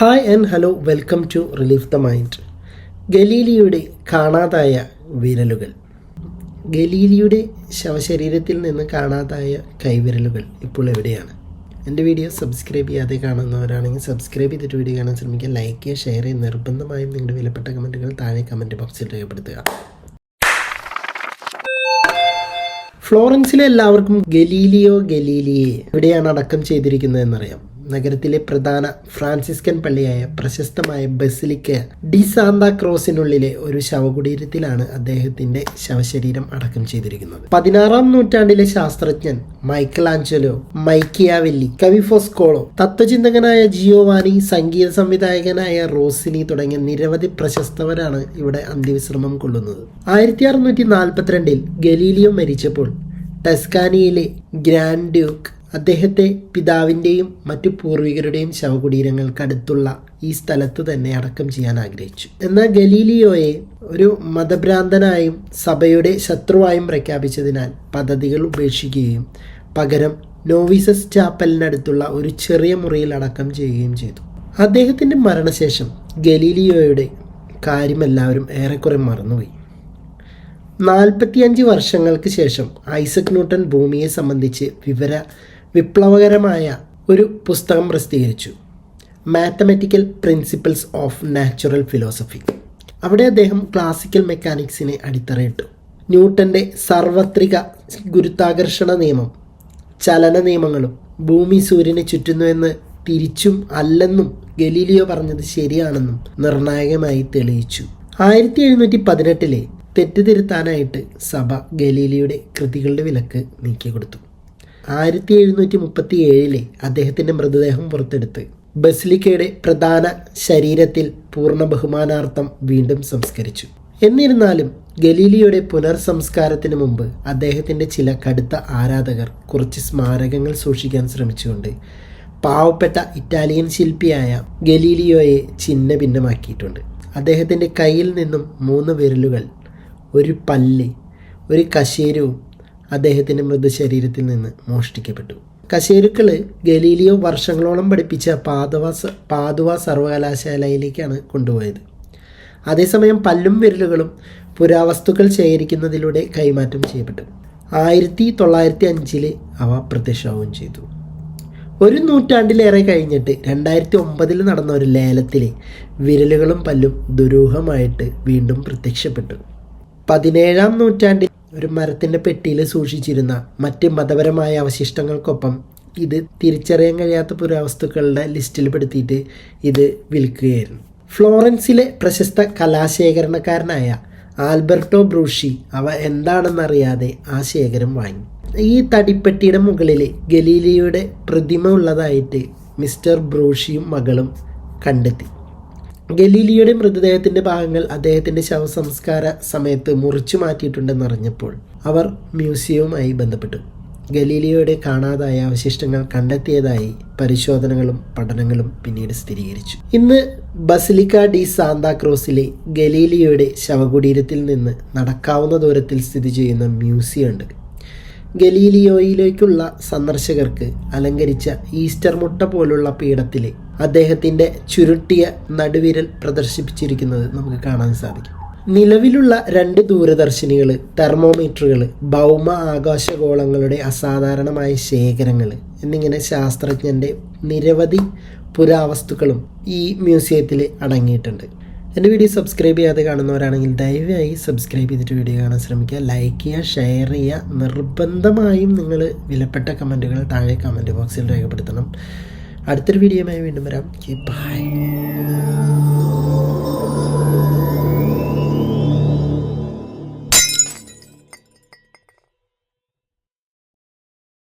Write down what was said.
Hi and hello welcome to relief the mind ഗലീലിയുടെ കാണാതായ വിരലുകൾ. ഗലീലിയുടെ ശവശരീരത്തിൽ നിന്ന് കാണാതായ കൈവിരലുകൾ ഇപ്പോൾ എവിടെയാണ്? എന്റെ വീഡിയോ സബ്സ്ക്രൈബ് ചെയ്യാതെ കാണുന്നവരാണെങ്കിൽ സബ്സ്ക്രൈബ് ചെയ്തിട്ട് വീഡിയോ കാണാൻ ശ്രമിക്കുക. ലൈക്ക് ചെയ്യുക ഷെയർ ചെയ്യുക. നിർബന്ധമായും നിങ്ങളുടെ വിലപ്പെട്ട കമന്റുകൾ താഴെ കമന്റ് ബോക്സിൽ രേഖപ്പെടുത്തുക. ഫ്ലോറൻസിലെ എല്ലാവർക്കും ഗലീലിയോ ഗലീലിയെ എവിടെയാണ് അടക്കം ചെയ്തിരിക്കുന്നത് എന്നറിയാം നഗരത്തിലെ പ്രധാന ഫ്രാൻസിസ്കൻ പള്ളിയായ പ്രശസ്തമായ ബസിലിക്ക ഡി സാന്താ ക്രോസിനുള്ളിലെ ഒരു ശവകുടീരത്തിലാണ് അദ്ദേഹത്തിന്റെ ശവശരീരം അടക്കം ചെയ്തിരിക്കുന്നത്. പതിനാറാം നൂറ്റാണ്ടിലെ ശാസ്ത്രജ്ഞൻ മൈക്കൽ ആഞ്ചലോ മൈക്കിയാവെല്ലി കവി ഫോസ്കോളോ തത്വചിന്തകനായ ജിയോവാനി സംഗീത സംവിധായകനായ റോസിനി തുടങ്ങിയ നിരവധി പ്രശസ്തവരാണ് ഇവിടെ അന്ത്യവിശ്രമം കൊള്ളുന്നത്. ആയിരത്തി അറുന്നൂറ്റി നാൽപ്പത്തിരണ്ടിൽ ഗലീലിയോ മരിച്ചപ്പോൾ ടസ്കാനിയിലെ ഗ്രാൻഡ് ഡ്യൂക്ക് അദ്ദേഹത്തെ പിതാവിന്റെയും മറ്റു പൂർവികരുടെയും ശവകുടീരങ്ങൾക്കടുത്തുള്ള ഈ സ്ഥലത്ത് തന്നെ അടക്കം ചെയ്യാൻ ആഗ്രഹിച്ചു. എന്നാൽ ഗലീലിയോയെ ഒരു മതഭ്രാന്തനായും സഭയുടെ ശത്രുവായും പ്രഖ്യാപിച്ചതിനാൽ പദ്ധതികൾ ഉപേക്ഷിക്കുകയും പകരം നോവിസസ് ചാപ്പലിനടുത്തുള്ള ഒരു ചെറിയ മുറിയിൽ അടക്കം ചെയ്യുകയും ചെയ്തു. അദ്ദേഹത്തിന്റെ മരണശേഷം ഗലീലിയോയുടെ കാര്യമെല്ലാവരും ഏറെക്കുറെ മറന്നുപോയി. നാൽപ്പത്തിയഞ്ച് വർഷങ്ങൾക്ക് ശേഷം ഐസക് ന്യൂട്ടൺ ഭൂമിയെ സംബന്ധിച്ച് വിവര വിപ്ലവകരമായ ഒരു പുസ്തകം പ്രസിദ്ധീകരിച്ചു. Mathematical principles of natural philosophy അവിടെ അദ്ദേഹം ക്ലാസിക്കൽ മെക്കാനിക്സിനെ അടിത്തറയിട്ടു. ന്യൂട്ടന്റെ സാർവത്രിക ഗുരുത്വാകർഷണ നിയമം ചലന നിയമങ്ങളും ഭൂമി സൂര്യനെ ചുറ്റുന്നുവെന്ന് തിരിച്ചും അല്ലെന്നും ഗലീലിയോ പറഞ്ഞത് ശരിയാണെന്നും നിർണായകമായി തെളിയിച്ചു. ആയിരത്തി എഴുന്നൂറ്റി പതിനെട്ടിലെ തെറ്റുതിരുത്താനായിട്ട് സഭ ഗലീലിയുടെ കൃതികളുടെ വിലക്ക് നീക്കിക്കൊടുത്തു. ആയിരത്തി എഴുന്നൂറ്റി മുപ്പത്തി ഏഴിലെ അദ്ദേഹത്തിന്റെ മൃതദേഹം പുറത്തെടുത്ത്. ബസിലിക്കയുടെ പ്രധാന ശരീരത്തിൽ പൂർണ ബഹുമാനാർത്ഥം വീണ്ടും സംസ്കരിച്ചു. എന്നിരുന്നാലും ഗലീലിയുടെ പുനർസംസ്കാരത്തിന് മുമ്പ് അദ്ദേഹത്തിന്റെ ചില കടുത്ത ആരാധകർ കുറച്ച് സ്മാരകങ്ങൾ സൂക്ഷിക്കാൻ ശ്രമിച്ചുകൊണ്ട് പാവപ്പെട്ട ഇറ്റാലിയൻ ശില്പിയായ ഗലീലിയോയെ ചിഹ്ന ഭിന്നമാക്കിയിട്ടുണ്ട് അദ്ദേഹത്തിന്റെ കയ്യിൽ നിന്നും മൂന്ന് വിരലുകൾ ഒരു പല്ല് ഒരു കശേരവും അദ്ദേഹത്തിന്റെ മൃതശരീരത്തിൽ നിന്ന് മോഷ്ടിക്കപ്പെട്ടു. കശേരുക്കൾ ഗലീലിയോ വർഷങ്ങളോളം പഠിപ്പിച്ച പാദവ പാതുവ സർവകലാശാലയിലേക്കാണ് കൊണ്ടുപോയത്. അതേസമയം പല്ലും വിരലുകളും പുരാവസ്തുക്കൾ ശേഖരിക്കുന്നതിലൂടെ കൈമാറ്റം ചെയ്യപ്പെട്ടു. ആയിരത്തി തൊള്ളായിരത്തി അഞ്ചിൽ അവ പ്രത്യക്ഷമാവുകയും ചെയ്തു. ഒരു നൂറ്റാണ്ടിലേറെ കഴിഞ്ഞിട്ട് രണ്ടായിരത്തി ഒമ്പതിൽ നടന്ന ഒരു ലേലത്തിൽ വിരലുകളും പല്ലും ദുരൂഹമായിട്ട് വീണ്ടും പ്രത്യക്ഷപ്പെട്ടു. പതിനേഴാം നൂറ്റാണ്ടിൽ ഒരു മരത്തിന്റെ പെട്ടിയിൽ സൂക്ഷിച്ചിരുന്ന മറ്റ് മതപരമായ അവശിഷ്ടങ്ങൾക്കൊപ്പം ഇത് തിരിച്ചറിയാൻ കഴിയാത്ത പുരാവസ്തുക്കളുടെ ലിസ്റ്റിൽ പെടുത്തിയിട്ട് ഇത് വിൽക്കുകയായിരുന്നു. ഫ്ലോറൻസിലെ പ്രശസ്ത കലാശേഖരണക്കാരനായ ആൽബർട്ടോ ബ്രൂഷി അവ എന്താണെന്നറിയാതെ ആ ശേഖരം വാങ്ങി. ഈ തടിപ്പെട്ടിയുടെ മുകളിൽ ഗലീലിയുടെ പ്രതിമ ഉള്ളതായിട്ട് മിസ്റ്റർ ബ്രൂഷിയും മകളും കണ്ടെത്തി. ഗലീലിയുടെ മൃതദേഹത്തിന്റെ ഭാഗങ്ങൾ അദ്ദേഹത്തിന്റെ ശവസംസ്കാര സമയത്ത് മുറിച്ചു മാറ്റിയിട്ടുണ്ടെന്ന് അറിഞ്ഞപ്പോൾ അവർ മ്യൂസിയവുമായി ബന്ധപ്പെട്ടു. ഗലീലിയോയുടെ കാണാതായ അവശിഷ്ടങ്ങൾ കണ്ടെത്തിയതായി പരിശോധനകളും പഠനങ്ങളും പിന്നീട് സ്ഥിരീകരിച്ചു. ഇന്ന് ബസിലിക്ക ഡി സാന്താക്രോസിലെ ഗലീലിയോയുടെ ശവകുടീരത്തിൽ നിന്ന് നടക്കാവുന്ന ദൂരത്തിൽ സ്ഥിതി ചെയ്യുന്ന മ്യൂസിയം ഉണ്ട് ഗലീലിയോയിലേക്കുള്ള സന്ദർശകർക്ക് അലങ്കരിച്ച ഈസ്റ്റർ മുട്ട പോലുള്ള പീഠത്തിൽ അദ്ദേഹത്തിന്റെ ചുരുട്ടിയ നടുവിരൽ പ്രദർശിപ്പിച്ചിരിക്കുന്നത് നമുക്ക് കാണാൻ സാധിക്കും. നിലവിലുള്ള രണ്ട് ദൂരദർശിനികൾ തെർമോമീറ്ററുകൾ ഭൗമ ആകാശഗോളങ്ങളുടെ അസാധാരണമായ ശേഖരങ്ങൾ എന്നിങ്ങനെ ശാസ്ത്രജ്ഞന്റെ നിരവധി പുരാവസ്തുക്കളും ഈ മ്യൂസിയത്തിൽ അടങ്ങിയിട്ടുണ്ട്. എന്റെ വീഡിയോ സബ്സ്ക്രൈബ് ചെയ്യാതെ കാണുന്നവരാണെങ്കിൽ ദയവായി സബ്സ്ക്രൈബ് ചെയ്തിട്ട് വീഡിയോ കാണാൻ ശ്രമിക്കുക. ലൈക്ക് ചെയ്യുക ഷെയർ ചെയ്യുക. നിർബന്ധമായും നിങ്ങൾ വിലപ്പെട്ട കമന്റുകൾ താഴെ കമന്റ് ബോക്സിൽ രേഖപ്പെടുത്തണം. അടുത്തൊരു വീഡിയോയുമായി വീണ്ടും വരാം. ബൈ